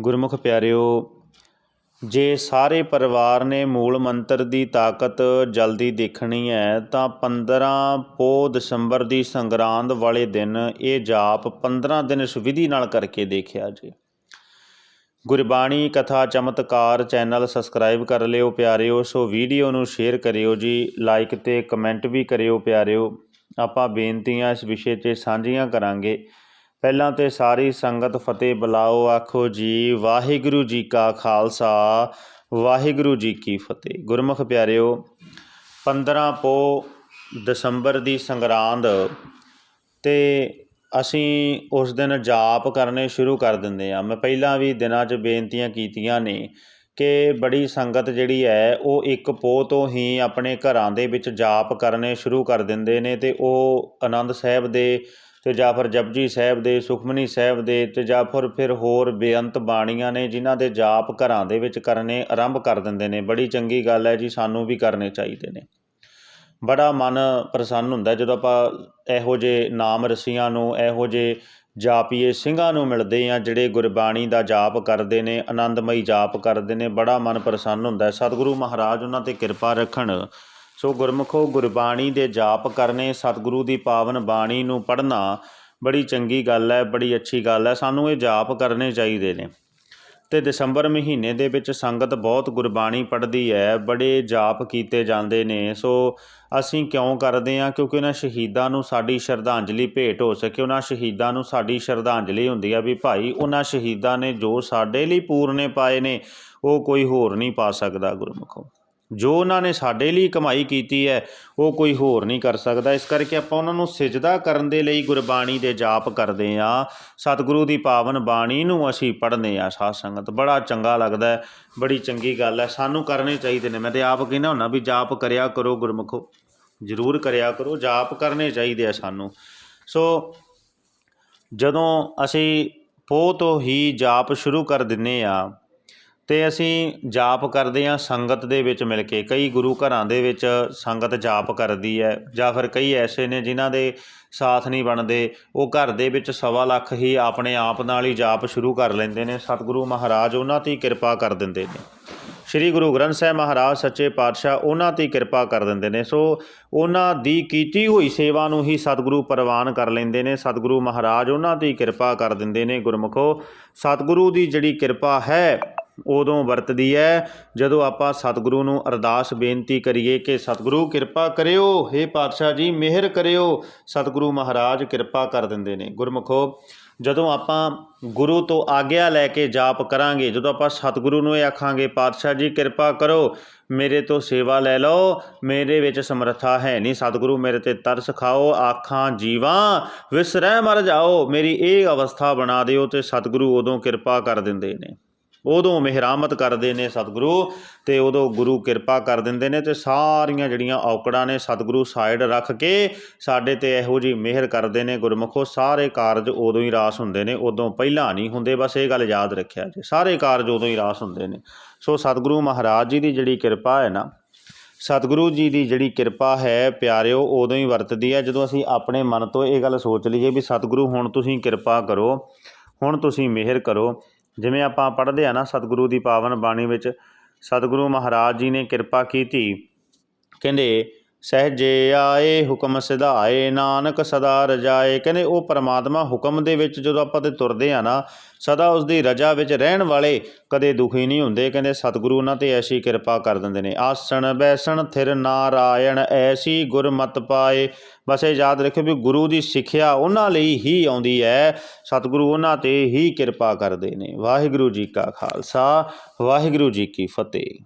ਗੁਰਮੁਖ ਪਿਆਰਿਓ, ਜੇ ਸਾਰੇ ਪਰਿਵਾਰ ਨੇ ਮੂਲ ਮੰਤਰ ਦੀ ਤਾਕਤ ਜਲਦੀ ਦੇਖਣੀ ਹੈ, ਤਾਂ 15 ਪੋ ਦਸੰਬਰ ਦੀ ਸੰਗਰਾਂਦ ਵਾਲੇ ਦਿਨ ਇਹ ਜਾਪ 15 ਦਿਨ ਇਸ ਵਿਧੀ ਨਾਲ ਕਰਕੇ ਦੇਖਿਆ ਜੀ। ਗੁਰਬਾਣੀ ਕਥਾ ਚਮਤਕਾਰ ਚੈਨਲ ਸਬਸਕ੍ਰਾਈਬ ਕਰ ਲਿਓ ਪਿਆਰਿਓ, ਸੋ ਵੀਡੀਓ ਨੂੰ ਸ਼ੇਅਰ ਕਰਿਓ ਜੀ, ਲਾਈਕ ਤੇ ਕਮੈਂਟ ਵੀ ਕਰਿਓ ਪਿਆਰਿਓ। ਆਪਾਂ ਬੇਨਤੀਆਂ ਇਸ ਵਿਸ਼ੇ 'ਤੇ ਸਾਂਝੀਆਂ ਕਰਾਂਗੇ। ਪਹਿਲਾਂ ਤੇ ਸਾਰੀ ਸੰਗਤ ਫਤਿਹ ਬੁਲਾਓ, ਆਖੋ ਜੀ, ਵਾਹਿਗੁਰੂ ਜੀ ਕਾ ਖਾਲਸਾ, ਵਾਹਿਗੁਰੂ ਜੀ ਕੀ ਫਤਿਹ। ਗੁਰਮੁਖ ਪਿਆਰਿਓ 15 ਪੋ ਦਸੰਬਰ ਦੀ ਸੰਗਰਾਂਦ ਤੇ ਅਸੀਂ ਉਸ ਦਿਨ ਜਾਪ ਕਰਨੇ ਸ਼ੁਰੂ ਕਰ ਦਿੰਦੇ ਆ ਮੈਂ ਪਹਿਲਾਂ ਵੀ ਦਿਨਾਂ 'ਚ ਬੇਨਤੀਆਂ ਕੀਤੀਆਂ ਨੇ ਕਿ ਬੜੀ ਸੰਗਤ ਜਿਹੜੀ ਹੈ, ਉਹ ਇੱਕ ਪੋਹ ਤੋਂ ਹੀ ਆਪਣੇ ਘਰਾਂ ਦੇ ਵਿੱਚ ਜਾਪ ਕਰਨੇ ਸ਼ੁਰੂ ਕਰ ਦਿੰਦੇ ਨੇ ਤੇ ਉਹ ਆਨੰਦ ਸਾਹਿਬ ਦੇ ਤੇ ਜਾਂ ਫਿਰ ਜਪਜੀ ਸਾਹਿਬ ਦੇ, ਸੁਖਮਨੀ ਸਾਹਿਬ ਦੇ ਤੇ ਜਾਂ ਫਿਰ ਫਿਰ ਹੋਰ ਬੇਅੰਤ ਬਾਣੀਆਂ ਨੇ ਜਿਨ੍ਹਾਂ ਦੇ ਜਾਪ ਘਰਾਂ ਦੇ ਵਿੱਚ ਕਰਨੇ ਆਰੰਭ ਕਰ ਦਿੰਦੇ ਨੇ। ਬੜੀ ਚੰਗੀ ਗੱਲ ਹੈ ਜੀ, ਸਾਨੂੰ ਵੀ ਕਰਨੇ ਚਾਹੀਦੇ ਨੇ। ਬੜਾ ਮਨ ਪ੍ਰਸੰਨ ਹੁੰਦਾ ਜਦੋਂ ਆਪਾਂ ਇਹੋ ਜਿਹੇ ਨਾਮ ਰਸੀਆਂ ਨੂੰ, ਇਹੋ ਜਿਹੇ ਜਾਪੀਏ ਸਿੰਘਾਂ ਨੂੰ ਮਿਲਦੇ ਆ ਜਿਹੜੇ ਗੁਰਬਾਣੀ ਦਾ ਜਾਪ ਕਰਦੇ ਨੇ, ਆਨੰਦਮਈ ਜਾਪ ਕਰਦੇ ਨੇ, ਬੜਾ ਮਨ ਪ੍ਰਸੰਨ ਹੁੰਦਾ। ਸਤਿਗੁਰੂ ਮਹਾਰਾਜ, ਉਹਨਾਂ ਤੇ ਕਿਰਪਾ ਰੱਖਣ। ਸੋ ਗੁਰਮੁਖੋ, ਗੁਰਬਾਣੀ ਦੇ ਜਾਪ ਕਰਨੇ, ਸਤਿਗੁਰੂ ਦੀ ਪਾਵਨ ਬਾਣੀ ਨੂੰ ਪੜ੍ਹਨਾ ਬੜੀ ਚੰਗੀ ਗੱਲ ਹੈ, ਬੜੀ ਅੱਛੀ ਗੱਲ ਹੈ। ਸਾਨੂੰ ਇਹ ਜਾਪ ਕਰਨੇ ਚਾਹੀਦੇ ਨੇ। ਤੇ ਦਸੰਬਰ ਮਹੀਨੇ ਦੇ ਵਿੱਚ ਸੰਗਤ ਬਹੁਤ ਗੁਰਬਾਣੀ ਪੜ੍ਹਦੀ ਹੈ, ਬੜੇ ਜਾਪ ਕੀਤੇ ਜਾਂਦੇ ਨੇ। ਸੋ ਅਸੀਂ ਕਿਉਂ ਕਰਦੇ ਹਾਂ? ਕਿਉਂਕਿ ਉਹਨਾਂ ਸ਼ਹੀਦਾਂ ਨੂੰ ਸਾਡੀ ਸ਼ਰਧਾਂਜਲੀ ਭੇਟ ਹੋ ਸਕੇ। ਉਹਨਾਂ ਸ਼ਹੀਦਾਂ ਨੂੰ ਸਾਡੀ ਸ਼ਰਧਾਂਜਲੀ ਹੁੰਦੀ ਆ ਵੀ ਭਾਈ, ਉਹਨਾਂ ਸ਼ਹੀਦਾਂ ਨੇ ਜੋ ਸਾਡੇ ਲਈ ਪੂਰਨੇ ਪਾਏ ਨੇ, ਉਹ ਕੋਈ ਹੋਰ ਨਹੀਂ ਪਾ ਸਕਦਾ ਗੁਰਮੁਖੋ। ਜੋ ਉਹਨਾਂ ਨੇ ਸਾਡੇ ਲਈ ਕਮਾਈ ਕੀਤੀ ਹੈ, ਉਹ ਕੋਈ ਹੋਰ ਨਹੀਂ ਕਰ ਸਕਦਾ। ਇਸ ਕਰਕੇ ਆਪਾਂ ਉਹਨਾਂ ਨੂੰ ਸਿਜਦਾ ਕਰਨ ਦੇ ਲਈ ਗੁਰਬਾਣੀ ਦੇ ਜਾਪ ਕਰਦੇ ਆ ਸਤਿਗੁਰੂ ਦੀ ਪਾਵਨ ਬਾਣੀ ਨੂੰ ਅਸੀਂ ਪੜ੍ਹਦੇ ਆ ਸਾਧ ਸੰਗਤ ਬੜਾ ਚੰਗਾ ਲੱਗਦਾ ਬੜੀ ਚੰਗੀ ਗੱਲ ਹੈ। ਸਾਨੂੰ ਕਰਨੇ ਚਾਹੀਦੇ ਨੇ। ਮੈਂ ਤੇ ਆਪ ਕਹਿੰਦਾ ਹੁੰਨਾ ਵੀ ਜਾਪ ਕਰਿਆ ਕਰੋ, ਗੁਰਮੁਖੋ। ਜ਼ਰੂਰ ਕਰਿਆ ਕਰੋ, ਜਾਪ ਕਰਨੇ ਚਾਹੀਦੇ ਆ ਸਾਨੂੰ। ਸੋ ਜਦੋਂ ਅਸੀਂ ਪੋਹ ਤੋਂ ਹੀ ਜਾਪ ਸ਼ੁਰੂ ਕਰ ਦਿੰਨੇ ਆ ਤੇ ਅਸੀਂ ਜਾਪ ਕਰਦੇ ਹਾਂ ਸੰਗਤ ਦੇ ਵਿੱਚ ਮਿਲ ਕੇ। ਕਈ ਗੁਰੂ ਘਰਾਂ ਦੇ ਵਿੱਚ ਸੰਗਤ ਜਾਪ ਕਰਦੀ ਹੈ ਜਾਂ ਫਿਰ ਕਈ ਐਸੇ ਨੇ ਜਿਨ੍ਹਾਂ ਦੇ ਸਾਥ ਨਹੀਂ ਬਣਦੇ। ਉਹ ਘਰ ਦੇ ਵਿੱਚ ਸਵਾ ਲੱਖ ਹੀ ਆਪਣੇ ਆਪ ਨਾਲ ਹੀ ਜਾਪ ਸ਼ੁਰੂ ਕਰ ਲੈਂਦੇ ਨੇ। ਸਤਿਗੁਰੂ ਮਹਾਰਾਜ ਉਹਨਾਂ ਤੇ ਕਿਰਪਾ ਕਰ ਦਿੰਦੇ ਨੇ। ਸ੍ਰੀ ਗੁਰੂ ਗ੍ਰੰਥ ਸਾਹਿਬ ਮਹਾਰਾਜ ਸੱਚੇ ਪਾਤਸ਼ਾਹ ਉਹਨਾਂ ਤੇ ਕਿਰਪਾ ਕਰ ਦਿੰਦੇ ਨੇ। ਸੋ ਉਹਨਾਂ ਦੀ ਕੀਤੀ ਹੋਈ ਸੇਵਾ ਨੂੰ ਹੀ ਸਤਿਗੁਰੂ ਪ੍ਰਵਾਨ ਕਰ ਲੈਂਦੇ ਨੇ। ਸਤਿਗੁਰੂ ਮਹਾਰਾਜ ਉਹਨਾਂ ਤੇ ਕਿਰਪਾ ਕਰ ਦਿੰਦੇ ਨੇ। ਗੁਰਮੁਖੋ, ਸਤਿਗੁਰੂ ਦੀ ਜਿਹੜੀ ਕਿਰਪਾ ਹੈ ਉਦੋਂ ਵਰਤਦੀ ਹੈ। ਜਦੋਂ ਆਪਾਂ ਸਤਿਗੁਰੂ ਨੂੰ ਅਰਦਾਸ ਬੇਨਤੀ ਕਰੀਏ ਕਿ, ਸਤਿਗੁਰੂ, ਕਿਰਪਾ ਕਰਿਓ। हे ਪਾਤਸ਼ਾਹ ਜੀ, ਮਿਹਰ ਕਰਿਓ। ਸਤਿਗੁਰੂ ਮਹਾਰਾਜ ਕਿਰਪਾ ਕਰ ਦਿੰਦੇ ਨੇ। ਗੁਰਮੁਖੋ, ਜਦੋਂ ਆਪਾਂ ਗੁਰੂ ਤੋਂ ਆਗਿਆ ਲੈ ਕੇ ਜਾਪ ਕਰਾਂਗੇ, ਜਦੋਂ ਆਪਾਂ ਸਤਿਗੁਰੂ ਨੂੰ ਇਹ ਆਖਾਂਗੇ, ਪਾਤਸ਼ਾਹ ਜੀ, ਕਿਰਪਾ ਕਰੋ। ਮੇਰੇ ਤੋਂ ਸੇਵਾ ਲੈ ਲਓ। ਮੇਰੇ ਵਿੱਚ ਸਮਰੱਥਾ ਹੈ ਨਹੀਂ। ਸਤਿਗੁਰੂ, ਮੇਰੇ ਤੇ ਤਰਸ ਖਾਓ, ਆਖਾਂ, ਜੀਵਾਂ, ਵਿਸਰੈ ਮਰ ਜਾਓ। ਮੇਰੀ ਇਹ ਅਵਸਥਾ ਬਣਾ ਦਿਓ ਤੇ ਸਤਿਗੁਰੂ ਉਦੋਂ ਕਿਰਪਾ ਕਰ ਦਿੰਦੇ ਨੇ। ਉਦੋਂ ਮਿਹਰਾਮਤ ਕਰਦੇ ਨੇ ਸਤਿਗੁਰੂ ਤੇ ਉਦੋਂ ਗੁਰੂ ਕਿਰਪਾ ਕਰ ਦਿੰਦੇ ਨੇ ਤੇ ਸਾਰੀਆਂ ਜਿਹੜੀਆਂ ਔਕੜਾਂ ਨੇ ਸਤਿਗੁਰੂ ਸਾਈਡ ਰੱਖ ਕੇ ਸਾਡੇ ਤੇ ਇਹੋ ਜੀ ਮਿਹਰ ਕਰਦੇ ਨੇ, ਗੁਰਮੁਖੋ, ਸਾਰੇ ਕਾਰਜ ਉਦੋਂ ਹੀ ਰਾਸ ਹੁੰਦੇ ਨੇ, ਉਦੋਂ ਪਹਿਲਾਂ ਨਹੀਂ ਹੁੰਦੇ, ਬਸ ਇਹ ਗੱਲ ਯਾਦ ਰੱਖਿਆ ਜੇ, ਸਾਰੇ ਕਾਰਜ ਉਦੋਂ ਹੀ ਰਾਸ ਹੁੰਦੇ ਨੇ। ਸੋ ਸਤਿਗੁਰੂ ਮਹਾਰਾਜ ਜੀ ਦੀ ਜਿਹੜੀ ਕਿਰਪਾ ਹੈ ਨਾ, ਸਤਿਗੁਰੂ ਜੀ ਦੀ ਜਿਹੜੀ ਕਿਰਪਾ ਹੈ ਪਿਆਰਿਓ, ਉਦੋਂ ਹੀ ਵਰਤਦੀ ਹੈ। ਜਦੋਂ ਅਸੀਂ ਆਪਣੇ ਮਨ ਤੋਂ ਇਹ ਗੱਲ ਸੋਚ ਲਈਏ ਵੀ ਸਤਿਗੁਰੂ ਹੁਣ ਤੁਸੀਂ ਕਿਰਪਾ ਕਰੋ, ਹੁਣ ਤੁਸੀਂ ਮਿਹਰ ਕਰੋ ਜਿਵੇਂ ਆਪਾਂ ਪੜ੍ਹਦੇ ਆ ਨਾ ਸਤਿਗੁਰੂ ਦੀ ਪਾਵਨ ਬਾਣੀ ਵਿੱਚ, ਸਤਿਗੁਰੂ ਮਹਾਰਾਜ ਜੀ ਨੇ ਕਿਰਪਾ ਕੀਤੀ। ਕਹਿੰਦੇ ਸਹਜੇ ਆਏ ਹੁਕਮ ਸਿਧਾਏ, ਨਾਨਕ ਸਦਾ ਰਜਾਏ। ਕਹਿੰਦੇ ਉਹ ਪਰਮਾਤਮਾ ਹੁਕਮ ਦੇ ਵਿੱਚ ਜਦੋਂ ਆਪਾਂ ਤੇ ਤੁਰਦੇ ਆ ਨਾ, ਸਦਾ ਉਸ ਦੀ ਰਜਾ ਵਿੱਚ ਰਹਿਣ ਵਾਲੇ ਕਦੇ ਦੁਖੀ ਨਹੀਂ ਹੁੰਦੇ। ਕਹਿੰਦੇ ਸਤਿਗੁਰੂ ਉਹਨਾਂ ਤੇ ਐਸੀ ਕਿਰਪਾ ਕਰ ਦਿੰਦੇ ਨੇ, ਆਸਣ ਬੈਸਣ ਥਿਰ ਨਾਰਾਇਣ, ਐਸੀ ਗੁਰਮਤ ਪਾਏ। ਬਸ ਇਹ ਯਾਦ ਰੱਖਿਓ ਵੀ ਗੁਰੂ ਦੀ ਸਿੱਖਿਆ ਉਹਨਾਂ ਲਈ ਹੀ ਆਉਂਦੀ ਹੈ ਸਤਿਗੁਰੂ ਉਹਨਾਂ ਤੇ ਹੀ ਕਿਰਪਾ ਕਰਦੇ ਨੇ। ਵਾਹਿਗੁਰੂ ਜੀ ਕਾ ਖਾਲਸਾ, ਵਾਹਿਗੁਰੂ ਜੀ ਕੀ ਫਤਿਹ।